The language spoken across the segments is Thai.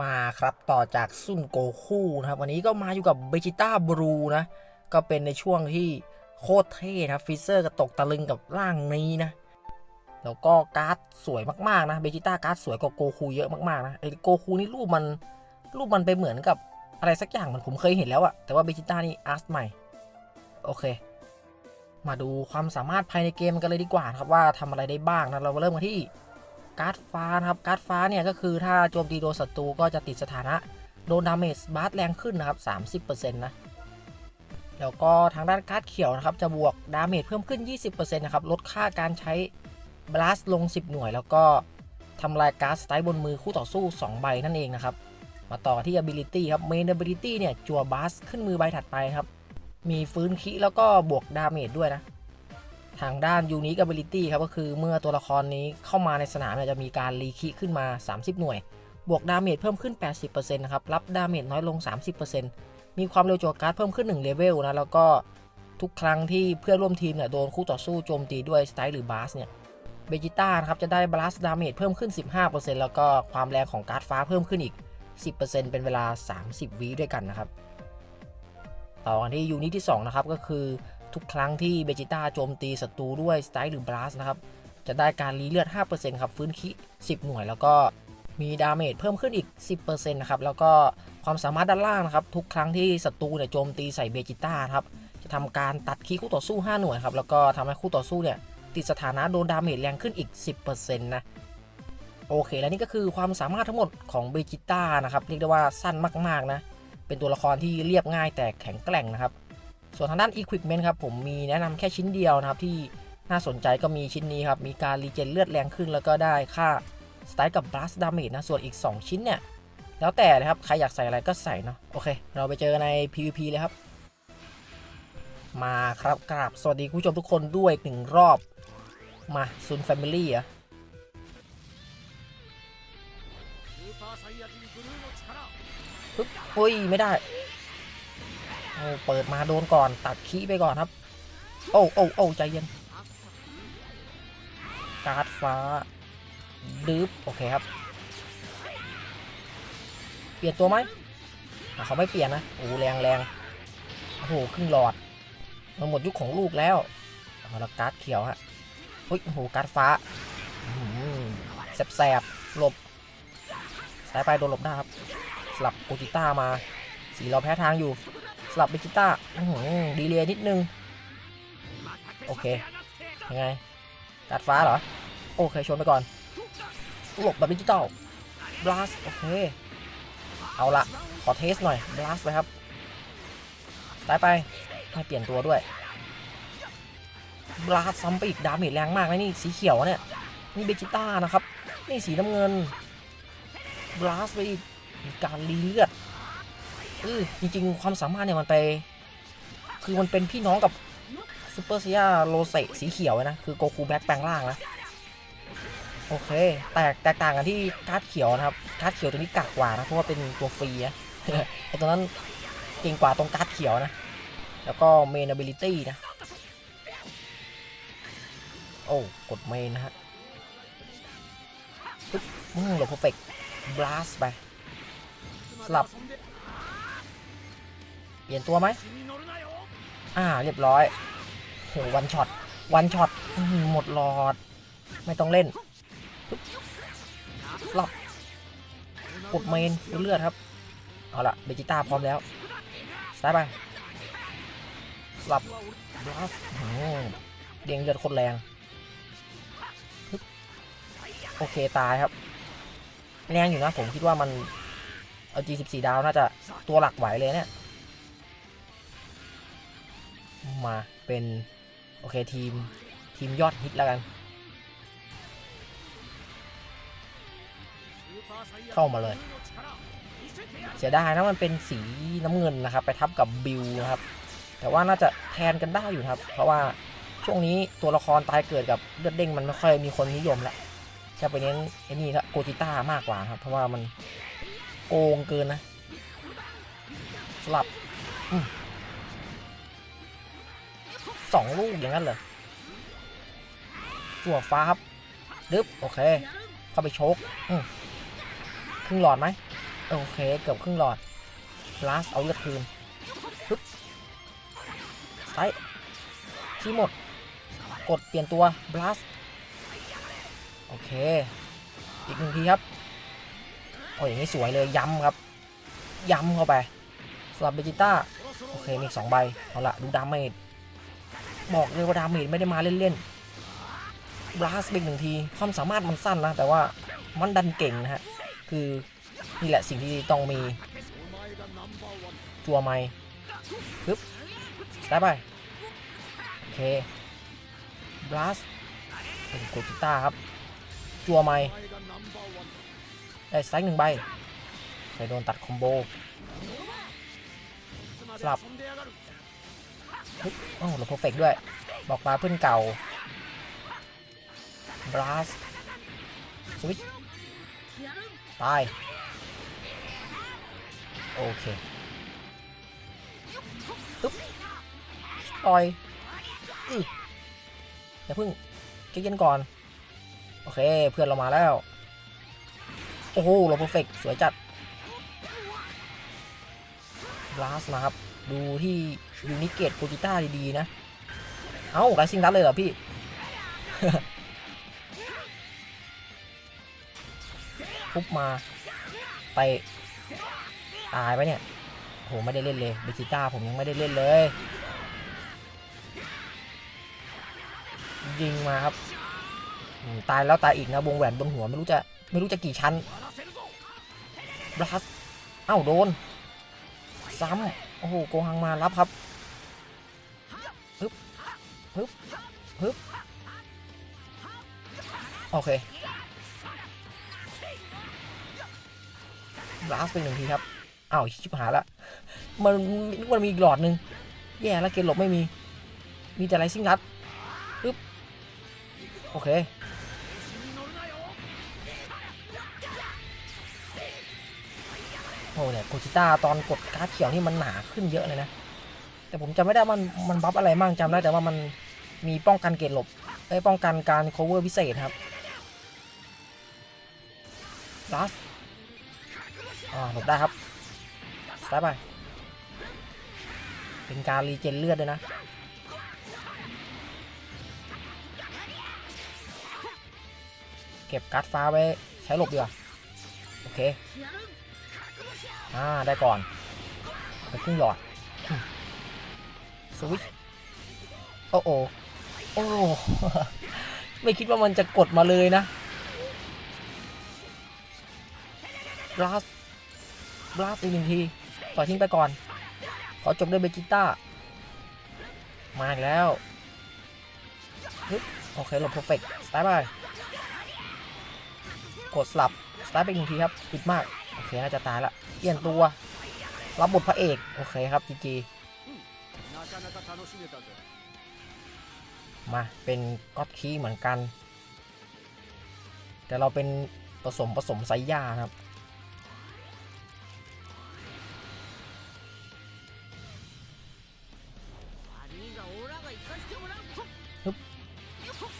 มาครับต่อจากซุนโกคูนะครับ วันนี้ก็มาอยู่กับเบจิต้าบลูนะ ก็เป็นในช่วงที่โคตรเท่นะฟิเซอร์ก็ตกตะลึงกับร่างนี้นะ แล้วก็การ์ดสวยมากๆนะเบจิต้าการ์ดสวยกว่าโกคูเยอะมากๆนะไอ้โกคูนี่รูปมันรูปมันไปเหมือนกับอะไรสักอย่างมันผมเคยเห็นแล้วอะแต่ว่าเบจิต้านี่อาร์ตใหม่ โอเค มาดูความสามารถภายในเกมกันเลยดีกว่านะครับว่าทำอะไรได้บ้างนะเราเริ่มกันที่ การ์ดฟ้านะครับการ์ดฟ้าเนี่ยก็คือถ้าโจมตีโดนศัตรูก็จะติดสถานะโดนดาเมจบาร์แรงขึ้นนะครับ 30%นะแล้วก็ทางด้านการ์ดเขียวนะครับจะบวกดาเมจเพิ่มขึ้น 20%นะครับลดค่าการใช้บลัสลง 10 หน่วย แล้วก็ทำลายการ์ดสไตล์บนมือคู่ต่อสู้ 2 ใบนั่นเองนะครับ มาต่อที่ ability ครับ main ability เนี่ยจัวบาสขึ้นมือใบถัดไปครับ มีฟื้นคิแล้วก็บวกดาเมจด้วยนะ ทางด้าน Unique Ability ครับก็คือเมื่อตัวละครนี้เข้ามาในสนามจะมีการรีคิขึ้นมา 30 หน่วย บวกดาเมจเพิ่มขึ้น 80%นะครับ รับดาเมจน้อยลง 30%มีความเร็วจั่วการ์ดเพิ่มขึ้น1เลเวลนะ แล้วก็ทุกครั้งที่เพื่อนร่วมทีมเนี่ยโดนคู่ต่อสู้โจมตีด้วยสไตล์หรือบาสเนี่ยเบจิต้านะครับจะได้บลัสดาเมจเพิ่มขึ้น 15%แล้วก็ความแรงของการ์ดฟ้าเพิ่มขึ้นอีก 10%เป็นเวลา 30 วิด้วยกันนะครับ ต่อกันที่ยูนิตที่ 2 นะครับก็คือ ทุกครั้งที่เบจิต้าโจมตีศัตรูด้วยสไตล์หรือบลัสนะครับ จะได้การรีเลือด 5%ครับฟื้นคิ 10 หน่วย แล้วก็มีดาเมจเพิ่มขึ้นอีก 10%นะครับ แล้วก็ความสามารถด้านล่างนะครับ ทุกครั้งที่ศัตรูเนี่ยโจมตีใส่เบจิต้าครับ จะทำการตัดคีคู่ต่อสู้ 5 หน่วยครับ แล้วก็ทำให้คู่ต่อสู้เนี่ยติดสถานะโดนดาเมจแรงขึ้นอีก 10%นะโอเค และนี่ก็คือความสามารถทั้งหมดของเบจิต้านะครับ เรียกได้ว่าสั้นมากๆนะ เป็นตัวละครที่เรียบง่ายแต่แข็งแกร่งนะครับ ส่วนทางด้าน Equipment ครับผมมีแนะนำแค่ชิ้นเดียวนะครับที่น่าสนใจก็มีชิ้นนี้ครับ มีการรีเจนเลือดแรงขึ้นแล้วก็ได้ค่าสไตล์กับ Blast Damage นะ ส่วนอีก 2 ชิ้นเนี่ย แล้วแต่นะครับ ใครอยากใส่อะไรก็ใส่เนาะโอเค เราไปเจอใน PVP เลยครับ มาครับกราบ สวัสดีคุณผู้ชมทุกคนด้วยหนึ่งรอบ มาซุนแฟมิลี่อะปึ๊บเฮ้ย ไม่ได้ อ้เปิดมาโดนก่อนตัดขี้ไปก่อนครับ โอ้โอ้โอ้ใจเย็นการ์ดฟ้าดืบโอเคครับ เปลี่ยนตัวไหมเขาไม่เปลี่ยนนะโอ้แรงแรงโอ้โหครึ่งหลอดมันหมดยุคของลูกแล้วเอาละการ์ดเขียวฮะเฮ้ยโอ้โหการ์ดฟ้าแสบแสบๆหลบสายไปโดนหลบได้ครับสลับโกจิต้ามาสีเราแพ้ทางอยู่ สลับเบจิต้าดีเลยนิดนึง โอเค ยังไง ตัดฟ้าเหรอ โอเค ชนไปก่อน หลบแบบดิจิตอลบลัสโอเค เอาละขอเทสหน่อยบลัสไปครับสายไปไม่เปลี่ยนตัวด้วยบลัสซ้ำไปอีกดาเมจแรงมากนะนี่สีเขียวเนี่ย นี่เบจิต้านะครับ นี่สีน้ำเงินบลัสไปอีกมีการรีเลือด เออจริง ๆ ความสามารถเนี่ยมันไป คือมันเป็นพี่น้องกับซูเปอร์เซียโรเซสีเขียวนะ คือโกคูแบ็คแปลงร่างนะ โอเค แตกแตกต่างกันที่การ์ดเขียวนะครับ การ์ดเขียวตัวนี้กักกว่านะ เพราะว่าเป็นตัวฟรีนะไอตัวนั้นเก่งกว่าตรงการ์ดเขียวนะ แล้วก็เมน ability นะ โอ้ กดเมนนะฮะปึ๊บอืมหลบเพอร์เฟกต์ blast ไปสลับ ปลี่ยนตัวไหมอ่า เรียบร้อยโหวันช็อต วันช็อตหมดหลอด ไม่ต้องเล่นลับกดเมนเลือดครับ เอาละเบจิต้าพร้อมแล้วสายไปสลับบลัสอื้อหือเด้งเลือดโคตรแรง โอเค ตายครับ แรงอยู่นะ ผมคิดว่ามัน เอา G14 ดาวน่าจะตัวหลักไหวเลยเนี่ย มาเป็นโอเคทีมทีมยอดฮิตแล้วกัน เข้ามาเลย เสียดายนะมันเป็นสีน้ำเงินนะครับ ไปทับกับบิลนะครับ แต่ว่าน่าจะแทนกันได้อยู่ครับ เพราะว่าช่วงนี้ตัวละครตายเกิดกับเลือดเด้งมันไม่ค่อยมีคนนิยมละจะไปเน้นไอ้นี่ครับโกจิต้ามากกว่าครับ เพราะว่ามันโกงเกินนะสลับอื สองลูกอย่างนั้นเลยจั่วฟ้าครับดึบโอเค เข้าไปชกครึ่งหลอดไหมโอเค เกือบครึ่งหลอดบลัสเอาเลือดคืนปึ๊บไซที่หมด กดเปลี่ยนตัวบลัสโอเค อีกหนึ่งทีครับโอ้ยอย่างนี้สวยเลยย้ำครับ ย้ำเข้าไปสำหรับเบจิต้า โอเค มีสองใบ เอาละดูดาเมจ บอกเลยว่าดาเมจไม่ได้มาเล่นๆบลัสอีกหนึ่งที ความสามารถมันสั้นนะ แต่ว่ามันดันเก่งนะฮะ คือนี่แหละสิ่งที่ต้องมี จัวไม้ปึ๊บได้ไป โอเคบลัสเป็นโกจิต้าครับ จัวไม้ได้ไซส์หนึ่งใบเคยโดนตัดคอมโบสลับ โอ้เราเพอร์เฟกด้วย บอกมาเพื่อนเก่าบลัสสวิตตาย โอเคปึ๊บต่อยอืออย่าเพิ่งเก็บเย็นก่อน โอเค เพื่อนเรามาแล้ว โอ้โหเราเพอร์เฟกสวยจัด บลัสมาครับ ดูที่ยูนิเกตโกจิต้าดีๆนะ เอ้าไรซิงดัตเลยเหรอพี่ทุบมา ไปตายไปเนี่ยโหไม่ได้เล่นเลยเบจิต้าผมยังไม่ได้เล่นเลย ยิงมาครับ ตายแล้วตายอีกนะวงแหวนบนหัวไม่รู้จะ ไม่รู้จะกี่ชั้นบลัสเอ้าโดน ซ้ำโอ้โหโกหังมารับครับฮึบฮึบฮึบโอเคลัสไปหนึ่งทีครับอ้าวชิบหายละมันนึกว่ามีอีกหลอดหนึ่งแย่แล้วเกณฑ์หลบไม่มี มีแต่ไรซิ่งรัดปึ๊บโอเค โอ้เนี่ยโกจิต้าตอนกดการ์ดเขียวนี่มันหนาขึ้นเยอะเลยนะ แต่ผมจำไม่ได้มันมันบัฟอะไรมั่งจำได้แต่ว่ามันมีป้องกันเกรดหลบไอ้ป้องกันการ cover พิเศษครับลัสอ่าหลบได้ครับได้ไป เป็นการรีเจนเลือดด้วยนะเก็บการ์ดฟ้าไว้ใช้หลบดีกว่า โอเค อ่า ได้ก่อนไปครึ่งหลอดอืมสวิตช์โอ้โอโอ้ไม่คิดว่ามันจะกดมาเลยนะบลัสบลัสอีกหนึ่งทีปล่อยทิ้งไปก่อน ขอจบด้วยเบจิต้า มาอีกแล้วฮึบโอเคหลบเพอร์เฟกต์สไตล์ไปกดสลับสไตล์ไปอีกหนึ่งทีครับปิดมาก โอเค น่าจะตายละ เปลี่ยนตัว รับบทพระเอก โอเคครับจีจีมา เป็นก็อตคีเหมือนกัน แต่เราเป็นผสมผสมไซย่าครับ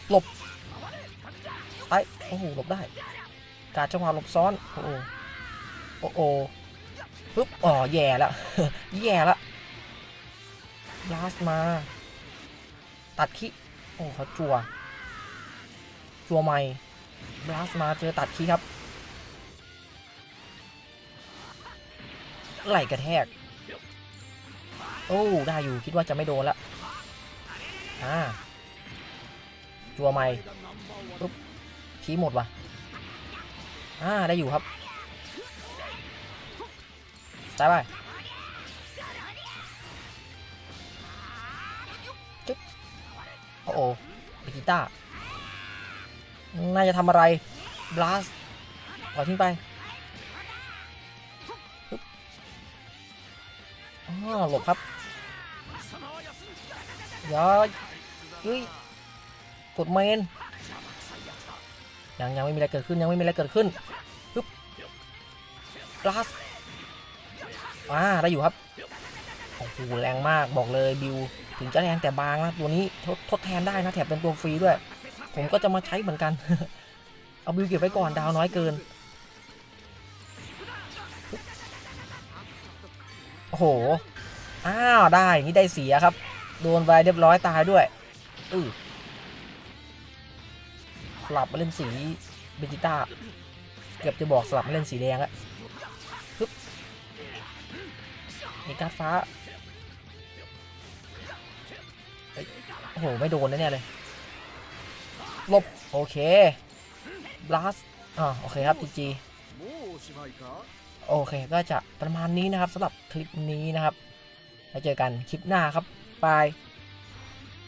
หลบไปโอ้โห หลบได้ การจังหวะหลบซ้อน โอ้โหโอ้ ปึ๊บอ๋อแย่แล้วแย่แล้วลาสมา ตัดคิโอ้เขาจัว จัวใหม่บลัสมาเจอตัดคีครับ ไหลกระแทก โอ้ได้อยู่คิดว่าจะไม่โดนละอ่าจัวใหม่ปุ๊บชี้หมดว่ะอ่าได้อยู่ครับ ซ้ายไปจึ๊บโอ้โหเบจิต้าน่าจะทำอะไรบลัสปล่อยทิ้งไปอ๋อหลบครับเดี๋ยเฮ้ยกดเมนยังยังไม่มีอะไรเกิดขึ้นยังไม่มีอะไรเกิดขึ้นปึ๊บบลัส อ่าได้อยู่ครับโอ้โหแรงมากบอกเลยบิวถึงจะแรงแต่บางนะตัวนี้ทดทดแทนได้นะแถมเป็นตัวฟรีด้วย ผมก็จะมาใช้เหมือนกัน เอาบิวเก็บไว้ก่อนดาวน้อยเกินโอ้โหอ้าวได้นี้ได้เสียครับ โดนไปเรียบร้อยตายด้วยอือสลับมาเล่นสีเบจิต้าเกือบจะบอกสลับมาเล่นสีแดงอะปึ๊ มีกาฟ้าโอ้โห ไม่โดนนะเนี่ยเลยลบ โอเคบลัสอ่าโอเคครับจีจีโอเค ก็จะประมาณนี้นะครับสำหรับคลิปนี้นะครับ แล้วเจอกันคลิปหน้าครับ บาย